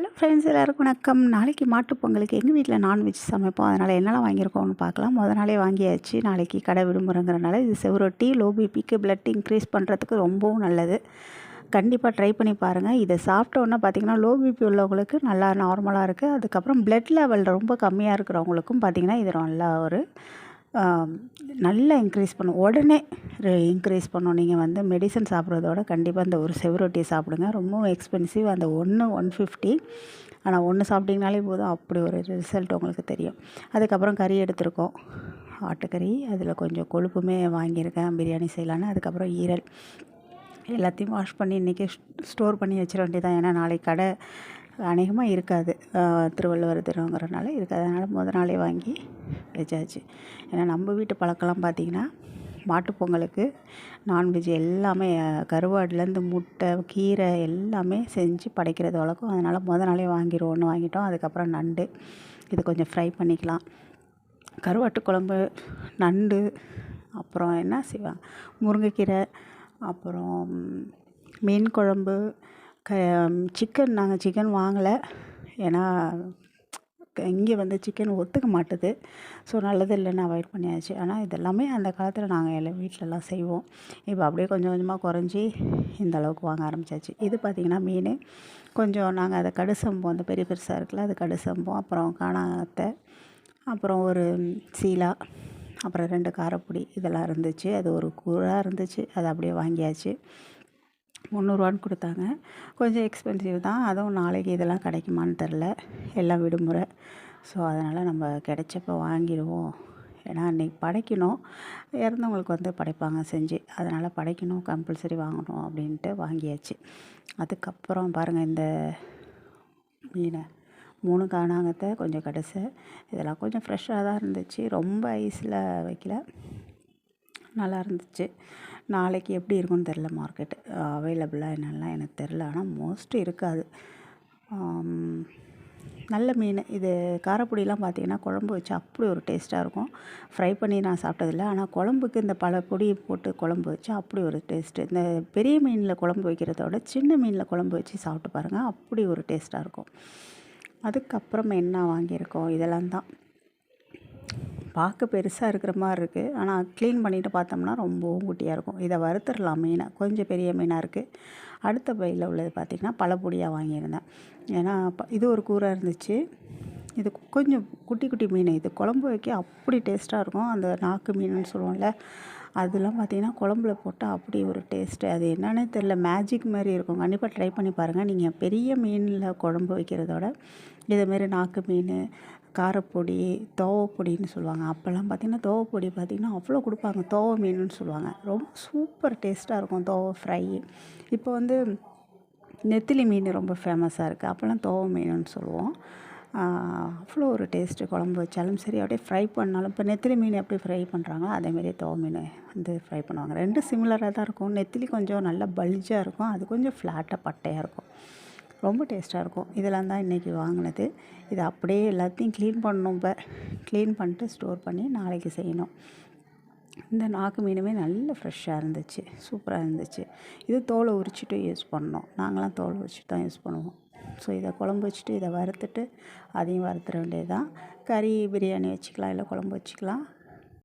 Hello friends எல்லாருக்கும் வணக்கம். நாளைக்கு மாட்டுப்பொங்கலுக்கு எங்கள் வீட்டில் நான்வெஜ் சமைப்போம்? அதனால் என்னெல்லாம் வாங்கியிருக்கோம்னு பார்க்கலாம். முத நாளே வாங்கியாச்சு. நாளைக்கு கடை விடுமுறைங்கிறனால இது செவரொட்டி லோ பிபிக்கு பிளட் இன்க்ரீஸ் பண்ணுறதுக்கு ரொம்பவும் நல்லது. கண்டிப்பாக ட்ரை பண்ணி பாருங்கள் இதை சாப்பிட்டோன்னா உடனே பார்த்தீங்கன்னா லோ பிபி உள்ளவங்களுக்கு நல்லா நார்மலாக இருக்குது அதுக்கப்புறம் பிளட் லெவல் ரொம்ப கம்மியாக இருக்கிறவங்களுக்கும் பார்த்திங்கன்னா இது நல்லா ஒரு நல்லா இன்க்ரீஸ் பண்ணும். உடனே இன்க்ரீஸ் பண்ணும். நீங்கள் வந்து மெடிசன் சாப்பிட்றதோட கண்டிப்பாக இந்த ஒரு செவரொட்டியை சாப்பிடுங்க. ரொம்பவும் எக்ஸ்பென்சிவ் அந்த ஒன்று ஒன் ஃபிஃப்டி ஆனால் ஒன்று சாப்பிட்டிங்கனாலே போதும். அப்படி ஒரு ரிசல்ட் உங்களுக்கு தெரியும். அதுக்கப்புறம் கறி எடுத்திருக்கோம். ஆட்டுக்கறி அதில் கொஞ்சம் கொழுப்புமே வாங்கியிருக்கேன். பிரியாணி செய்யலான்னு. அதுக்கப்புறம் ஈரல். எல்லாத்தையும் வாஷ் பண்ணி இன்றைக்கி ஸ்டோர் பண்ணி வச்சிட வேண்டியதான் ஏன்னா நாளைக்கு கடை அநேகமாக இருக்காது. திருவள்ளுவர் தினங்கிறனால இருக்காது அதனால் முத நாளே வாங்கி வச்சாச்சு. ஏன்னா நம்ம வீட்டு பழக்கம்லாம் பார்த்திங்கன்னா மாட்டுப் பொங்கலுக்கு நான்வெஜ் எல்லாமே கருவாடுலேருந்து முட்டை கீரை எல்லாமே செஞ்சு படைக்கிறது வழக்கம். அதனால் முத நாளே வாங்கிடுவோன்னு வாங்கிட்டோம். அதுக்கப்புறம் நண்டு. இது கொஞ்சம் ஃப்ரை பண்ணிக்கலாம். கருவாட்டு குழம்பு நண்டு அப்புறம் என்ன செய்வாங்க முருங்கைக்கீரை அப்புறம் மீன் குழம்பு சிக்கன் நாங்கள் சிக்கன் வாங்கலை. ஏன்னா இங்கே வந்து சிக்கன் ஒத்துக்க மாட்டுது. ஸோ நல்லது இல்லைன்னு அவாய்ட் பண்ணியாச்சு. ஆனால் இதெல்லாமே அந்த காலத்தில் நாங்கள் எல்லாம் வீட்டிலலாம் செய்வோம். இப்போ அப்படியே கொஞ்சம் கொஞ்சமாக குறைஞ்சி இந்த அளவுக்கு வாங்க ஆரம்பித்தாச்சு இது பார்த்திங்கன்னா மீன். கொஞ்சம் நாங்கள் அதை கடுசம்போம் அந்த பெரிய பெருசாக இருக்குல்ல அது கடுசம்போம் அப்புறம் காணாத்தை அப்புறம் ஒரு சீலா அப்புறம் ரெண்டு காரப்பொடி இதெல்லாம் இருந்துச்சு. அது ஒரு கூறாக இருந்துச்சு. அதை அப்படியே வாங்கியாச்சு. முந்நூறுவான்னு கொடுத்தாங்க. கொஞ்சம் எக்ஸ்பென்சிவ் தான். அதுவும் நாளைக்கு இதெல்லாம் கிடைக்குமான்னு தெரில. எல்லாம் விடுமுறை. ஸோ அதனால் நம்ம கிடைச்சப்போ வாங்கிடுவோம். ஏன்னா அன்றைக்கி படைக்கணும். இறந்தவங்களுக்கு வந்து படைப்பாங்க செஞ்சு. அதனால் படைக்கணும் கம்பல்சரி வாங்கணும் அப்படின்ட்டு வாங்கியாச்சு. அதுக்கப்புறம் பாருங்கள் இந்த மீனை மூணு காணாங்கத்தை கொஞ்சம் கடைசி. இதெல்லாம் கொஞ்சம் ஃப்ரெஷ்ஷாக தான் இருந்துச்சு. ரொம்ப ஐஸில் வைக்கல. நல்லா இருந்துச்சு நாளைக்கு எப்படி இருக்கும்னு தெரில மார்க்கெட்டு. அவைலபிளாக என்னெல்லாம் எனக்கு தெரில ஆனால் மோஸ்ட் இருக்காது. நல்ல மீன். இது காரப்பொடியெலாம் பார்த்திங்கன்னா குழம்பு வச்சு அப்படி ஒரு டேஸ்ட்டாக இருக்கும். ஃப்ரை பண்ணி நான் சாப்பிட்டதில்ல. ஆனால் குழம்புக்கு இந்த பல பொடி போட்டு குழம்பு வச்சு அப்படி ஒரு டேஸ்ட்டு இந்த பெரிய மீனில் குழம்பு வைக்கிறத விட சின்ன மீனில் குழம்பு வச்சு சாப்பிட்டு பாருங்கள் அப்படி ஒரு டேஸ்ட்டாக இருக்கும். அதுக்கப்புறம் என்ன வாங்கியிருக்கோம்? இதெல்லாம் தான். பார்க்க பெருசாக இருக்கிற மாதிரி இருக்குது ஆனால் க்ளீன் பண்ணிவிட்டு பார்த்தோம்னா ரொம்பவும் குட்டியாக இருக்கும். இதை வறுத்துடலாம் மீனை. கொஞ்சம் பெரிய மீனாக இருக்குது அடுத்த பையில் உள்ளது பார்த்திங்கன்னா பழப்பொடியாக வாங்கியிருந்தேன். ஏன்னா இது ஒரு கூரை இருந்துச்சு. இது கொஞ்சம் குட்டி குட்டி மீன். இது குழம்பு வைக்க அப்படி டேஸ்ட்டாக இருக்கும். அந்த நாக்கு மீனுன்னு சொல்லுவோம்ல அதெல்லாம் பார்த்திங்கன்னா குழம்புல போட்டால் அப்படி ஒரு டேஸ்ட்டு அது என்னன்னே தெரில மேஜிக் மாதிரி இருக்கும். கண்டிப்பாக ட்ரை பண்ணி பாருங்கள் நீங்கள் பெரிய மீனில் குழம்பு வைக்கிறதோட இதேமாரி நாக்கு மீன் காரப்பொடி தோவப்பொடின்னு சொல்லுவாங்க. அப்போல்லாம் பார்த்திங்கன்னா தோவப்பொடி பார்த்திங்கன்னா அவ்வளோ கொடுப்பாங்க. தோவ மீனுன்னு சொல்லுவாங்க. ரொம்ப சூப்பர் டேஸ்ட்டாக இருக்கும் தோவை ஃப்ரை இப்போ வந்து நெத்திலி மீன் ரொம்ப ஃபேமஸாக இருக்குது அப்போல்லாம் தோவ மீனுன்னு சொல்லுவோம். அவ்வளோ ஒரு டேஸ்ட்டு குழம்பு வச்சாலும் சரி அப்படியே ஃப்ரை பண்ணாலும் இப்போ நெத்திலி மீன் எப்படி ஃப்ரை பண்ணுறாங்களோ அதேமாரி தோ மீன் வந்து ஃப்ரை பண்ணுவாங்க. ரெண்டும் சிமிலராக தான் இருக்கும். நெத்திலி கொஞ்சம் நல்லா பல்ஜாக இருக்கும். அது கொஞ்சம் ஃப்ளாட்டாக பட்டையாக இருக்கும். ரொம்ப டேஸ்ட்டாக இருக்கும். இதெல்லாம் தான் இன்றைக்கி வாங்கினது. இது அப்படியே எல்லாத்தையும் க்ளீன் பண்ணணும் இப்போ. க்ளீன் பண்ணிட்டு ஸ்டோர் பண்ணி நாளைக்கு செய்யணும். இந்த நாக்கு மீனுமே நல்ல ஃப்ரெஷ்ஷாக இருந்துச்சு. சூப்பராக இருந்துச்சு. இது தோலை உரிச்சிட்டு யூஸ் பண்ணோம் நாங்களாம் தோலை உரிச்சிட்டு தான் யூஸ் பண்ணுவோம். ஸோ இதை குழம்பு வச்சுட்டு இதை வறுத்துட்டு அதையும் வறுத்துற வேண்டியது தான் கறி பிரியாணி வச்சுக்கலாம் இல்லை குழம்பு வச்சுக்கலாம்.